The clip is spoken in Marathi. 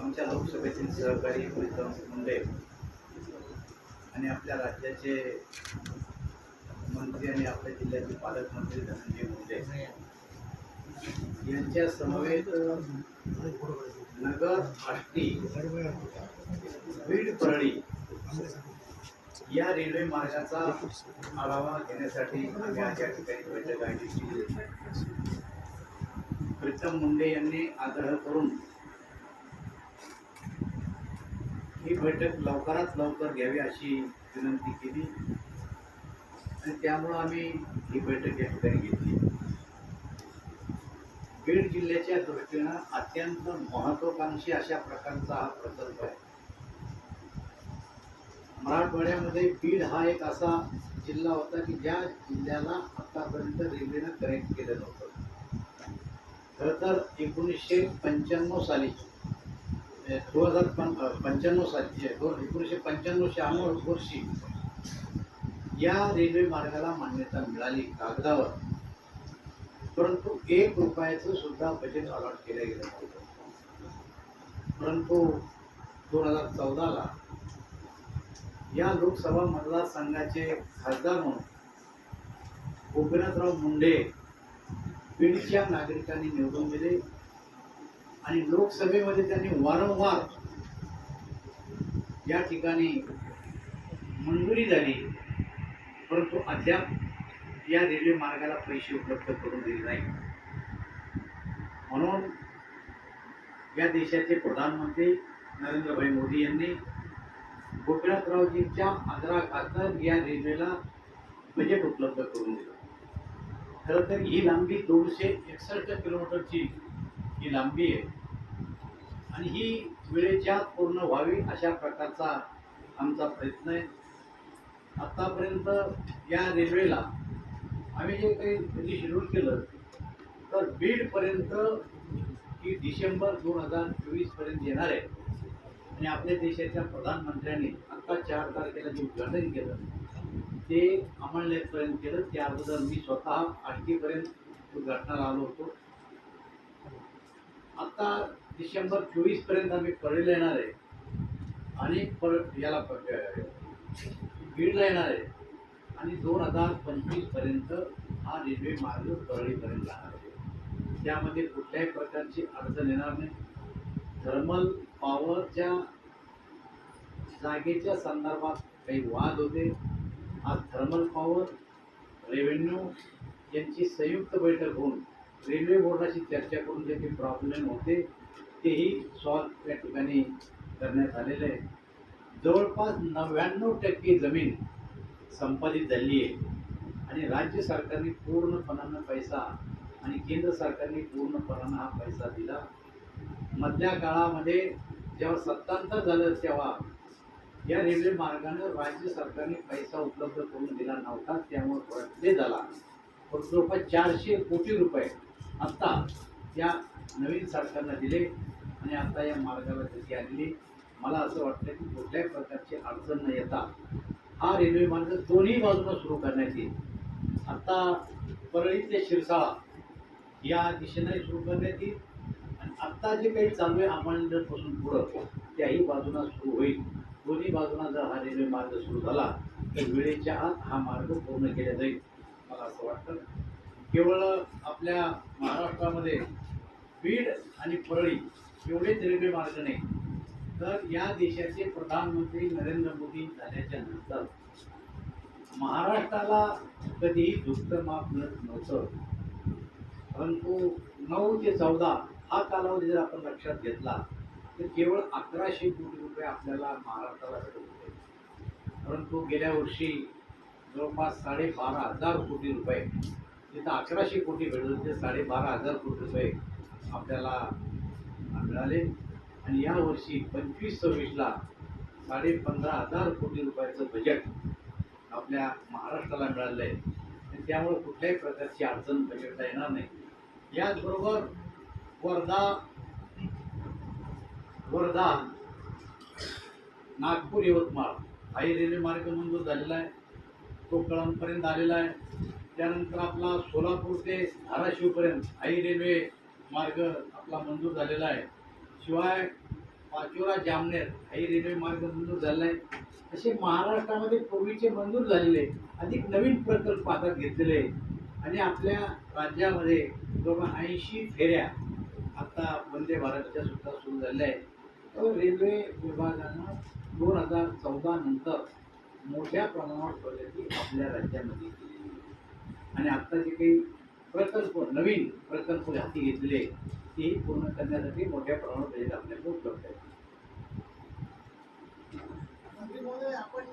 आमच्या लोकसभेतील सहकारी प्रीतम मुंडे आणि आपल्या राज्याचे मंत्री आणि आपल्या जिल्ह्याचे पालकमंत्री धनंजय मुंडे यांच्या समवेत नगर आष्टी बीड परळी या रेल्वे मार्गाचा आढावा घेण्यासाठी आम्ही आज या ठिकाणी बैठक आयोजित केली प्रीतम मुंडे यांनी आग्रह करून ही बैठक लवकरात लवकर घ्यावी अशी विनंती केली. आणि त्यामुळं आम्ही ही बैठक या ठिकाणी घेतली. बीड जिल्ह्याच्या दृष्टीनं अत्यंत महत्वाकांक्षी अशा प्रकारचा हा प्रकल्प आहे. मराठवाड्यामध्ये बीड हा एक असा जिल्हा होता की ज्या जिल्ह्याला आतापर्यंत रेल्वेनं कनेक्ट केलं नव्हतं खरं तर एकोणीसशे पंच्याण्णव साली दोन हजार पं पंच्याण्णव साली दोन एकोणीसशे पंच्याण्णव शहाण्णव वर्षी या रेल्वे मार्गाला मान्यता मिळाली कागदावर. परंतु एक रुपयाचं सुद्धा बजेट अलॉट केलं गेलं होतं परंतु दोन हजार चौदाला या लोकसभा मतदारसंघाचे खासदार म्हणून गोपीनाथराव मुंडे बीडच्या नागरिकांनी निवडून दिले. आणि लोकसभेमध्ये त्यांनी वारंवार या ठिकाणी मंजुरी झाली. परंतु अद्याप या रेल्वे मार्गाला पैसे उपलब्ध करून दिले नाही म्हणून या देशाचे प्रधानमंत्री नरेंद्रभाई मोदी यांनी गोपीनाथरावजींच्या आदराखातर या रेल्वेला बजेट उपलब्ध करून दिलं. खरं तर ही लांबी दोनशे एकसष्ट किलोमीटरची ही लांबी आहे. आणि ही वेळेच्या पूर्ण व्हावी अशा प्रकारचा आमचा प्रयत्न आहे. आत्तापर्यंत या रेल्वेला आम्ही जे काही कधी शेड्यूल केलं तर बीडपर्यंत ही डिसेंबर दोन हजार चोवीसपर्यंत येणार आहे. आणि आपल्या देशाच्या प्रधानमंत्र्यांनी आत्ता चार तारखेला जे उद्घाटन केलं ते अंमलनेरपर्यंत केलं. त्या अगोदर मी स्वतः आठवीपर्यंत उद्घाटनाला आलो होतो. आता डिसेंबर चोवीसपर्यंत आम्ही परळीला येणार आहे. आणि पर याला बीडला येणार आहे. आणि दोन हजार पंचवीसपर्यंत हा रेल्वे मार्ग परळीपर्यंत जाणार आहे. त्यामध्ये कुठल्याही प्रकारची अडचण येणार नाही. थर्मल पॉवरच्या जागेच्या संदर्भात काही वाद होते. आज थर्मल पॉवर रेव्हेन्यू यांची संयुक्त बैठक होऊन रेल्वे बोर्डाशी चर्चा करून जे काही प्रॉब्लेम होते तेही सॉल्व या ठिकाणी करण्यात आलेले आहे जवळपास नव्याण्णव टक्के जमीन संपादित झाली आहे. आणि राज्य सरकारने पूर्णपणानं पैसा आणि केंद्र सरकारने पूर्णपणानं हा पैसा दिला. मधल्या काळामध्ये जेव्हा सत्तांतर झालं तेव्हा या रेल्वे मार्गानं राज्य सरकारने पैसा उपलब्ध करून दिला नव्हता. त्यामुळे थोडा झाला. जवळपास चारशे कोटी रुपये आत्ता या नवीन सरकारनं दिले आणि आत्ता या मार्गाला गती आलेली मला असं वाटतं की कुठल्याही प्रकारची अडचण न येता हा रेल्वे मार्ग दोन्ही बाजूला सुरू करण्यात येईल आत्ता परळी ते शिरसाळा या दिशेने सुरू करण्यात येईल आणि आत्ता जे काही चालू आहे अंमलनेरपासून पुढं त्याही बाजूला सुरू होईल. दोन्ही बाजूला जर हा रेल्वे मार्ग सुरू झाला तर वेळेच्या आत हा मार्ग पूर्ण केला जाईल. मला असं वाटतं. केवळ आपल्या महाराष्ट्रामध्ये बीड आणि परळी एवढेच रेल्वे मार्ग नाही तर या देशाचे प्रधानमंत्री नरेंद्र मोदी झाल्याच्यानंतर महाराष्ट्राला कधीही दुःख माफ मिळत नव्हतं. परंतु नऊ ते चौदा हा कालावधी जर आपण लक्षात घेतला तर केवळ अकराशे कोटी रुपये आपल्याला महाराष्ट्राला भेटत होते. परंतु गेल्या वर्षी जवळपास साडेबारा हजार कोटी रुपये जिथं अकराशे कोटी मिळून होते साडेबारा हजार कोटी रुपये आपल्याला मिळाले. आणि यावर्षी पंचवीस सव्वीसला साडे पंधरा हजार कोटी रुपयाचं बजेट आपल्या महाराष्ट्राला मिळालं आहे. आणि त्यामुळे कुठल्याही प्रकारची अडचण बजेटला येणार नाही. याचबरोबर वर्धा वर्धा नागपूर यवतमाळ हाही रेल्वे मार्ग मंजूर झालेला आहे. कोकळांपर्यंत आलेला आहे. त्यानंतर आपला सोलापूर ते धाराशिवपर्यंत आई रेल्वे मार्ग आपला मंजूर झालेला आहे. शिवाय पाचोरा जामनेर हाही रेल्वे मार्ग मंजूर झालेला आहे. असे महाराष्ट्रामध्ये पूर्वीचे मंजूर झालेले अधिक नवीन प्रकल्प हातात घेतलेले आणि आपल्या राज्यामध्ये जवळपास ऐंशी फेऱ्या आता वंदे भारतच्या सुद्धा सुरू झालेल्या आहेत. तर रेल्वे विभागानं दोन हजार चौदा नंतर मोठ्या प्रमाणावर प्रगती आपल्या राज्यामध्ये केलेली आहे. आणि आता जे काही प्रकल्प नवीन प्रकल्प हाती घेतलेले तेही पूर्ण करण्यासाठी मोठ्या प्रमाणात बजेट आपल्याला उपलब्ध आहे आपण